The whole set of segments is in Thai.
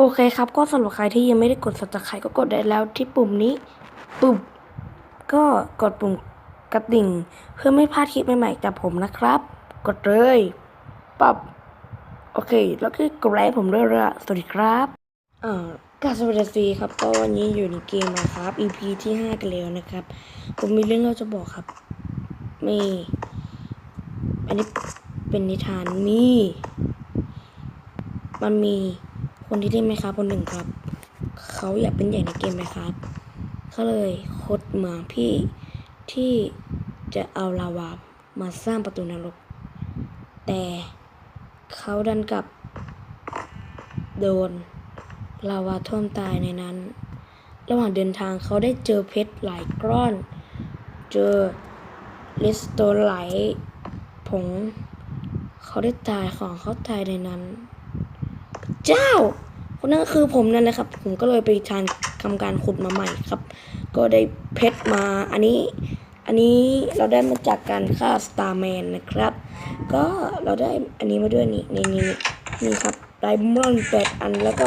โอเคครับ ก็สำหรับใครที่ยังไม่ได้กด subscribe ก็กดได้แล้วที่ปุ่มนี้ปุ่มก็กดปุ่มกระดิ่ง เพื่อไม่พลาดคลิปใหม่ๆจากผมนะครับ กดเลยปับโอเค แล้วก็กดไลค์ผมด้วยละสวัสดีครับเอ่ากาสวัสดีครับก็วันนี้อยู่ในเกมนะครับ EP ที่ 5 กันแล้วนะครับ ผมมีเรื่องเราจะบอกครับ มี อันนี้เป็นนิทานมี มันมี คนที่เล่นไหมครับคนหนึ่งครับ เขาอยากเป็นใหญ่ในเกมไหมครับเขาเลยคดเหมืองพี่ที่จะเอาลาวามาสร้างประตูนรก แต่เขาดันกลับโดนลาวาท่วมตายในนั้น ระหว่างเดินทางเขาได้เจอเพชรหลายกร้อน เจอลิสโตไหลผง เขาได้ตายของเขาตายในนั้น เจ้า คนนั้นก็คือผมนั่นแหละครับ ผมก็เลยไปทานทำการขุดมาใหม่ครับ ก็ได้เพชรมา อันนี้ อันนี้เราได้มาจากการฆ่าสตาร์แมนนะครับ ก็เราได้อันนี้มาด้วยนี่นี่นี่นี่นี่ครับไดมอนด์แปดอันแล้วก็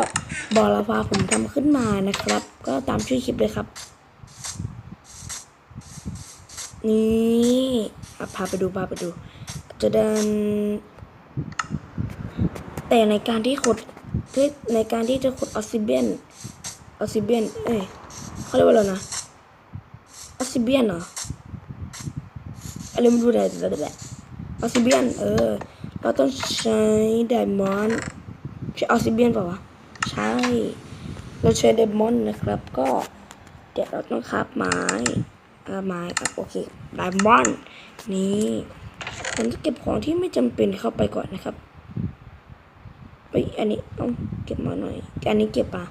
บอลลาวาผมทำขึ้นมานะครับ ก็ตามชื่อคลิปเลยครับ นี่อะพาไปดูพาไปดู จะเดินแต่ในการที่ขุด ที่ในการที่จะขุดออซิเบียนออซิเบียนเอ้ยเขาเรียกว่าอะไรนะออซิเบียนเหรออะไรไม่รู้เลยแต่แบบออซิเบียนเออ เราต้องใช้ไดมอนด์ใช้ออซิเบียนเปล่าวะ ใช่ เราใช้ไดมอนด์นะครับ ก็เดี๋ยวเราต้องคราบไม้อ่าไม้ครับโอเคไดมอนด์นี่ผมจะเก็บของที่ไม่จำเป็นเข้าไปก่อนนะครับ เอ้ยอันนี้ต้องเก็บมาหน่อย อันนี้เก็บปะ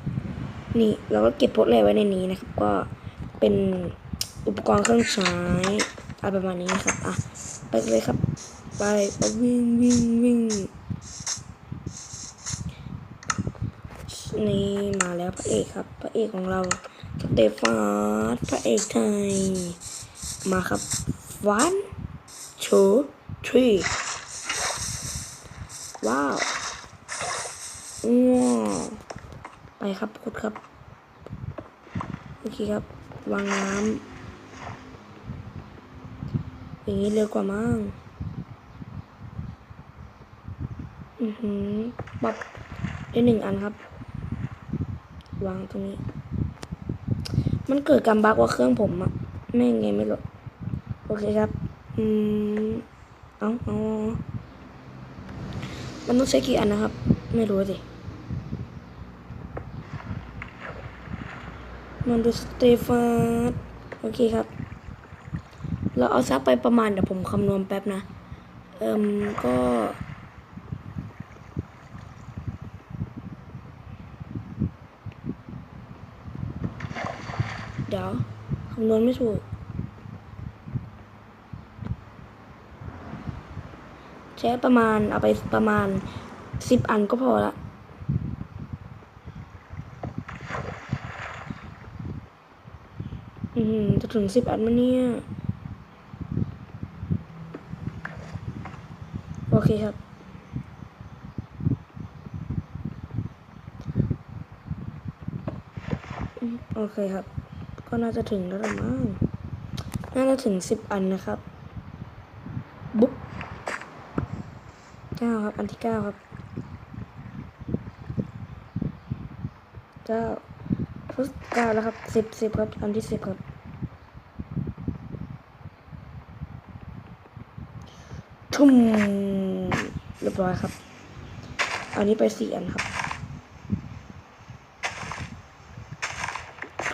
นี่เราก็เก็บพวกอะไรไว้ในนี้นะครับ ก็เป็นอุปกรณ์เครื่องใช้อะไรประมาณนี้นะครับอะไปเลยครับ ไปไปวิ่งวิ่งวิ่งนี่มาแล้วพระเอกครับ พระเอกของเราสเตฟาสพระเอกไทย มาครับ one two three ว้าว ไปครับขุดครับโอเคครับ วางน้ำอย่างนี้เร็วกว่ามั้งอือหือปับได้หนึ่งอันครับ วางตรงนี้ มันเกิดการบักว่าเครื่องผมอะแม่งไงไม่รู้โอเคครับ อืมเอาเอามันต้องใช้กี่อันนะครับ ไม่รู้สิ มันดูสเตฟาสโอเคครับ เราเอาซักไปประมาณเดี๋ยวผมคำนวณแป๊บนะ เอิมก็เดี๋ยวคำนวณไม่ถูก ใช้ประมาณ เอาไปประมาณสิบอันก็พอละ อืมจะ ถึงสิบอันมั้เนี่ย โอเคครับ โอเคครับ ก็น่าจะถึงแล้วมั้งน่าจะถึงสิบอันนะครับ บุ๊บเก้าครับ อันที่เก้าครับเก้าเก้าแล้วครับสิบสิบครับ อันที่สิบครับ ทุ่มเรียบร้อยครับ อันนี้ไปสี่อันครับ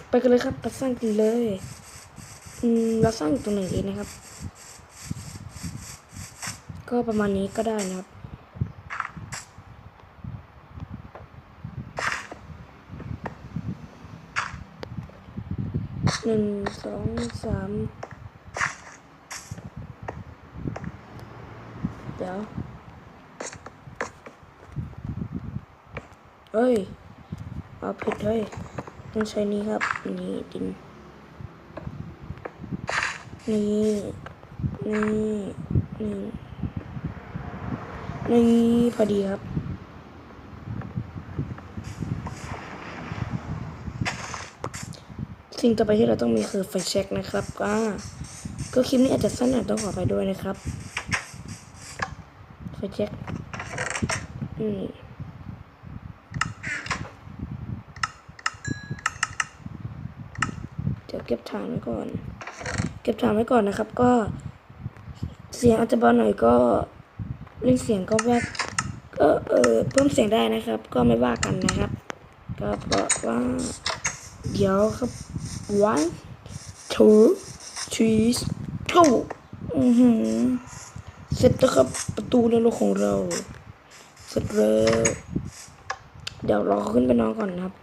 ไปกันเลยครับไปสร้างกันเลย อืมเราสร้างอยู่ตรงไหนดีนะครับ ก็ประมาณนี้ก็ได้นะครับหนึ่งสองสาม เฮ้ยเอาผิดเฮ้ยต้องใช้นี้ครับ นี่ดิน นี่ นี่ นี่ นี่พอดีครับ สิ่งต่อไปที่เราต้องมีคือไฟแช็กนะครับ ก็ก็คลิปนี้อาจจะสั้นหน่อยต้องขอไปด้วยนะครับ ไฟแช็กอืม เก็บฐานไว้ก่อน เก็บฐานไว้ก่อนนะครับ ก็ เสียงอาจจะเบาหน่อยก็เล่นเสียงก็แวกก็เออเพิ่มเสียงได้นะครับ ก็ไม่ว่ากันนะครับ ก็บอกว่าเดี๋ยวครับ one two three go อือหือเสร็จแล้วครับประตูในโลกของเรา เสร็จแล้วเดี๋ยวรอเขาขึ้นไปนอนก่อนนะครับ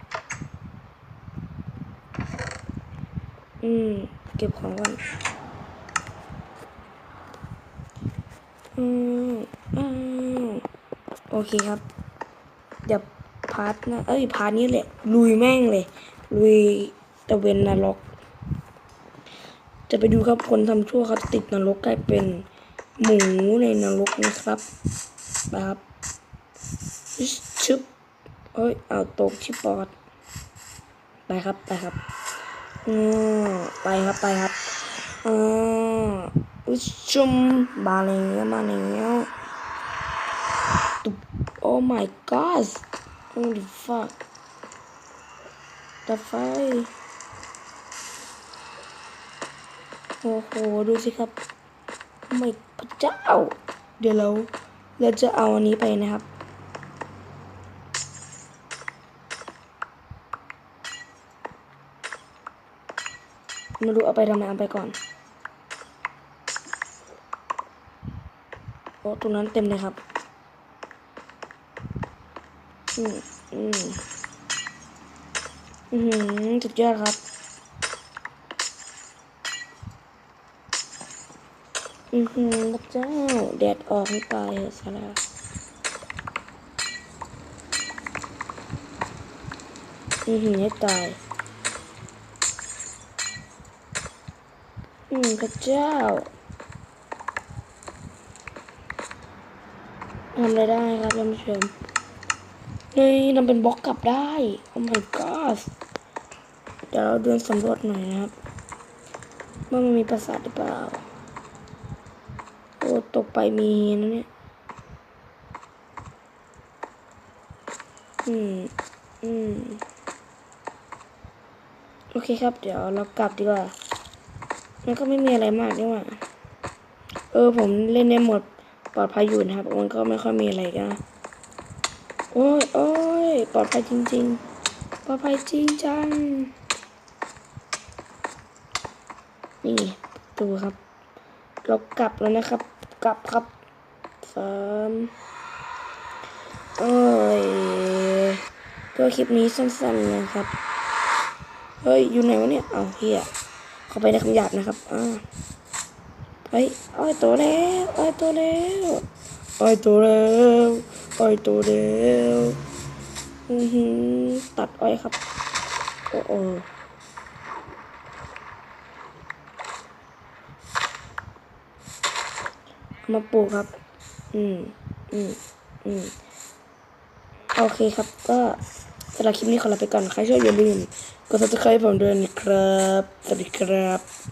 อืม เก็บของก่อน อืมอืมโอเคครับ เดี๋ยวพาร์ทนะ เอ้ย พาร์ทนี้แหละ ลุยแม่งเลย ลุยตะเวนนรก จะไปดูครับคนทำชั่วเขาติดนรกกลายเป็นหมูในนรกนะครับแบบชึบเอ้ย เอาตกที่ปอด ไปครับ ไปครับ อือไปครับไปครับอ่าอุยชุมมาแล้วมาแล้วตุ๊บ oh my god holy fuck ตัดไฟโอ้โห ดูสิครับไม่พระเจ้า เดี๋ยวเราเราจะเอาอันนี้ไปนะครับ มาดูเอาไปทำไมเอาไปก่อน โอ้ตรงนั้นเต็มเลยครับ อืมอืมอือหือสุดยอดครับอือหือพระเจ้าแดดออกไม่ตายเหรอสาระอือหือให้ตาย อืมพระเจ้าทำอะไรได้ครับท่านผู้ชมเฮ้ยทำเป็นบล็อกกลับได้ โอ้ my god เดี๋ยวเราเดินสำรวจหน่อยนะครับว่ามันมีปราสาทหรือเปล่า โอ้ ตกไปมีนะเนี่ย อืม อืม โอเคครับ เดี๋ยวเรากลับดีกว่า มันก็ไม่มีอะไรมากนี่ว่า เออผมเล่นในโหมดปลอดภัยอยู่นะครับ มันก็ไม่ค่อยมีอะไรกันโอ้ยโอ้ยปลอดภัยจริง ๆ ปลอดภัยจริงจัง นี่ดูครับ เรากลับแล้วนะครับ กลับครับสามเอ้ยก็คลิปนี้สั้นๆนะครับ เฮ้ย อยู่ไหนวะเนี่ย เอาเฮีย เข้าไปในคำหยาบนะครับอ่าเฮ้ยอ้อยโตแล้วอ้อยโตแล้วอ้อยโตแล้วอ้อยโตแล้วอือหือตัดอ้อยครับ โอ้โอมาปลูกครับ อืม อืม อืม โอเคครับ ก็สำหรับคลิปนี้ขอลาไปก่อน ใครชอบอย่าลืม กดซับสไครป์ผมด้วยนะครับ สวัสดีครับ